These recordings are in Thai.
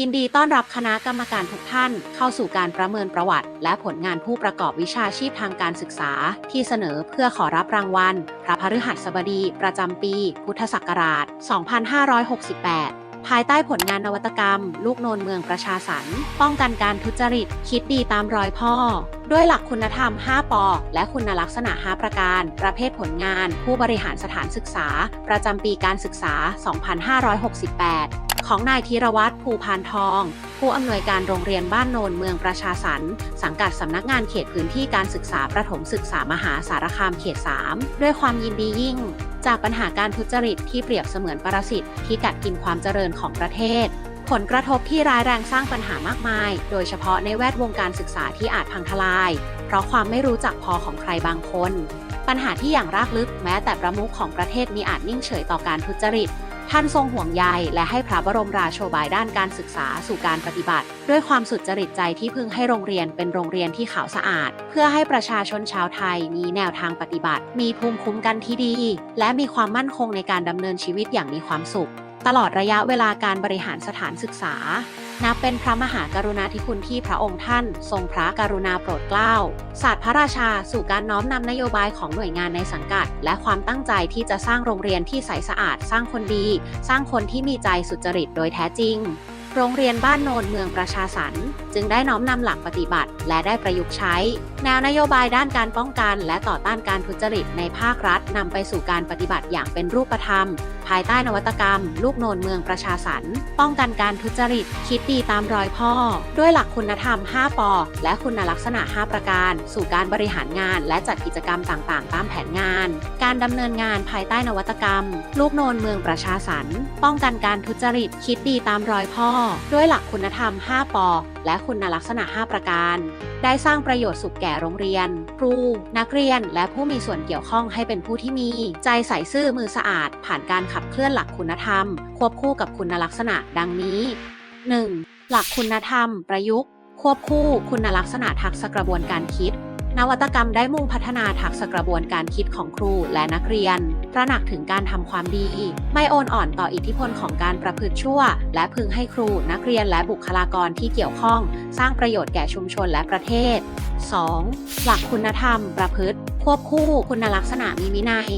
ยินดีต้อนรับคณะกรรมการทุกท่าน เข้าสู่การประเมินประวัติ และผลงานผู้ประกอบวิชาชีพทางการศึกษา ที่เสนอเพื่อขอรับรางวัล พระพฤหัสบดี ประจำปี พุทธศักราช 2568 ภายใต้ผลงานนวัตกรรม ลูกโนนเมืองประชาสรรค์ป้องกันการทุจริต คิดดีตามรอยพ่อ ด้วยหลักคุณธรรม 5 ปอ และคุณลักษณะ 5 ประการ ประเภทผลงาน ผู้บริหารสถานศึกษา ประจำปีการศึกษา 2568 ของนายธีรวัตรภูพานทอง ผู้อำนวยการโรงเรียนบ้านโนนเมืองประชาสรรค์สังกัดสำนักงานเขตพื้นที่การศึกษาประถมศึกษามหาสารคามเขต 3 ด้วยความยินดียิ่ง จากปัญหาการทุจริตที่เปรียบเสมือนปรสิตที่กัดกินความเจริญของประเทศผลกระทบที่ร้ายแรงสร้างปัญหามากมาย โดยเฉพาะในแวดวงการศึกษาที่อาจพังทลาย เพราะความไม่รู้จักพอของใครบางคน ปัญหาที่อย่างรากลึกแม้แต่ประมุขของประเทศมีอาจนิ่งเฉยต่อการทุจริต ท่านทรงห่วงใยและให้พระบรมราโชบายด้านการศึกษาสู่การปฏิบัติ ด้วยความสุดจริตใจที่พึงให้โรงเรียนเป็นโรงเรียนที่ขาวสะอาด เพื่อให้ประชาชนชาวไทยมีแนวทางปฏิบัติ มีภูมิคุ้มกันที่ดี และมีความมั่นคงในการดำเนินชีวิตอย่างมีความสุข ตลอดระยะเวลาการบริหารสถานศึกษา นับเป็นพระมหากรุณาธิคุณที่พระองค์ท่าน ทรงพระกรุณาโปรดเกล้าศาสตร์พระราชาสู่การน้อมนำนโยบายของหน่วยงานในสังกัด และความตั้งใจที่จะสร้างโรงเรียนที่ใสสะอาด สร้างคนดี สร้างคนที่มีใจสุจริตโดยแท้จริงโรงเรียนบ้านโนนเมืองประชาสรรค์จึงได้น้อมนำหลักปฏิบัติ และได้ประยุกต์ใช้ แนวนโยบายด้านการป้องกัน และต่อต้านการทุจริตในภาครัฐนำไปสู่การปฏิบัติอย่างเป็นรูปธรรม ภายใต้นวัตกรรม ลูกโนนเมืองประชาสรรค์ป้องกันการทุจริต คิดดีตามรอยพ่อ ด้วยหลักคุณธรรม 5 ปอ และคุณลักษณะ 5 ประการ สู่การบริหารงาน และจัดกิจกรรมต่างๆ ตามแผนงาน การดำเนินงานภายใต้นวัตกรรม ลูกโนนเมืองประชาสรรค์ป้องกันการทุจริต คิดดีตามรอยพ่อ ด้วยหลักคุณธรรม 5 ปอ และคุณลักษณะ 5 ประการได้สร้างประโยชน์สุขแก่โรงเรียน ครู นักเรียน และผู้มีส่วนเกี่ยวข้องให้เป็นผู้ที่มี ใจใส่ซื่อมือสะอาด ผ่านการขับเคลื่อนหลักคุณธรรม ควบคู่กับคุณลักษณะดังนี้ 1. หลักคุณธรรม ประยุกต์ ควบคู่คุณลักษณะทักษะกระบวนการคิด นวัตกรรมได้มุ่งพัฒนาทักษะกระบวนการคิดของครูและนักเรียนตระหนักถึงการทำความดี ไม่โอนอ่อนต่ออิทธิพลของการประพฤติชั่ว และพึงให้ครูนักเรียนและบุคลากรที่เกี่ยวข้อง สร้างประโยชน์แก่ชุมชนและประเทศ 2. หลักคุณธรรม ประพฤติ ควบคู่คุณลักษณะมีวินัย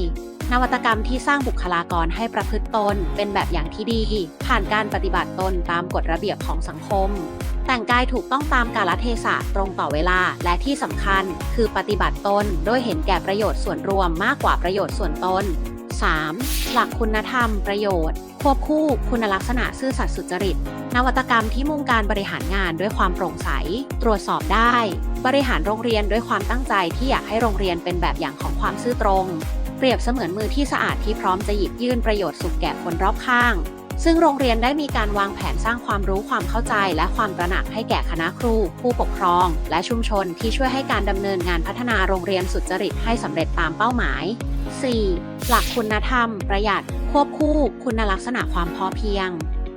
นวัตกรรมที่สร้างบุคลากรให้ประพฤติตน เป็นแบบอย่างที่ดี ผ่านการปฏิบัติตนตามกฎระเบียบของสังคม แต่งกายถูกต้องตามกาลเทศะตรงต่อเวลาและที่สำคัญ คือปฏิบัติตนโดยเห็นแก่ประโยชน์ส่วนรวมมากกว่าประโยชน์ส่วนตน 3. หลักคุณธรรม ประโยชน์ ควบคู่คุณลักษณะซื่อสัตย์สุจริต นวัตกรรมที่มุ่งการบริหารงานด้วยความโปร่งใส ตรวจสอบได้ บริหารโรงเรียนด้วยความตั้งใจที่อยากให้โรงเรียนเป็นแบบอย่างของความซื่อตรง เปรียบเสมือนมือที่สะอาดที่พร้อมจะหยิบยื่นประโยชน์สุขแก่คนรอบข้าง ซึ่งโรงเรียนได้มีการวางแผนสร้างความรู้ความเข้าใจ และความตระหนักให้แก่คณะครู ผู้ปกครอง และชุมชนที่ช่วยให้การดำเนินงานพัฒนาโรงเรียนสุจริตให้สำเร็จตามเป้าหมาย 4. หลักคุณธรรม ประหยัด ควบคู่ คุณลักษณะความพอเพียง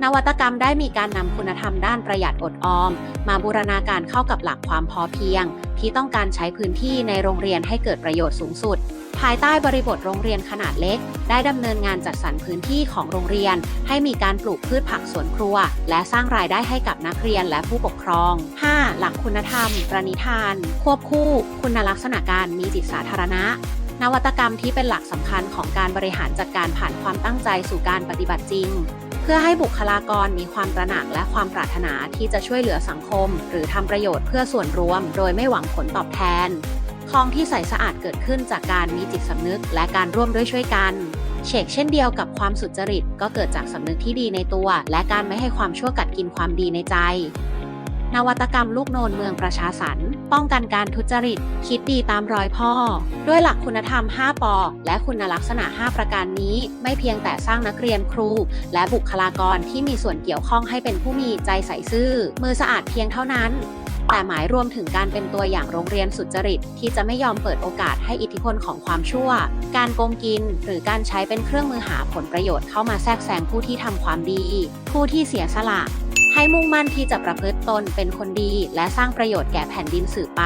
นวัตกรรมได้มีการนำคุณธรรมด้านประหยัดอดออม มาบูรณาการเข้ากับหลักความพอเพียง ที่ต้องการใช้พื้นที่ในโรงเรียนให้เกิดประโยชน์สูงสุด ภายใต้บริบทโรงเรียนขนาดเล็ก ได้ดำเนินงานจัดสรรพื้นที่ของโรงเรียน ให้มีการปลูกพืชผักสวนครัว และสร้างรายได้ให้กับนักเรียนและผู้ปกครอง 5. หลักคุณธรรม ประนิธาน ควบคู่ คุณลักษณะการมีจิตสาธารณะนวัตกรรมที่เป็นหลักสำคัญของการบริหารจัดการผ่านความตั้งใจสู่การปฏิบัติจริง พื่อให้บุคลากรมีความตระหนักและความปรารถนาที่จะช่วยเหลือสังคม หรือทำประโยชน์เพื่อส่วนรวม โดยไม่หวังผลตอบแทนคลองที่ใสสะอาดเกิดขึ้นจากการมีจิตสำนึก และการร่วมด้วยช่วยกัน เชกเช่นเดียวกับความสุจริต ก็เกิดจากสำนึกที่ดีในตัว และการไม่ให้ความชั่วกัดกินความดีในใจ นวัตกรรมลูกโนนเมืองประชาสรรป้องกันการทุจริต คิดดีตามรอยพ่อ ด้วยหลักคุณธรรม 5 ปอ และคุณลักษณะ 5 ประการนี้ ไม่เพียงแต่สร้างนักเรียนครู และบุคลากรที่มีส่วนเกี่ยวข้องให้เป็นผู้มีใจใส่ซื่อ มือสะอาดเพียงเท่านั้นแต่หมายรวมถึงการเป็นตัวอย่างโรงเรียนสุจริต ที่จะไม่ยอมเปิดโอกาสให้อิทธิพลของความชั่ว การโกงกิน หรือการใช้เป็นเครื่องมือหาผลประโยชน์เข้ามาแทรกแซงผู้ที่ทำความดี ผู้ที่เสียสละ ให้มุ่งมั่นที่จะประพฤติตนเป็นคนดี และสร้างประโยชน์แก่แผ่นดินสืบไป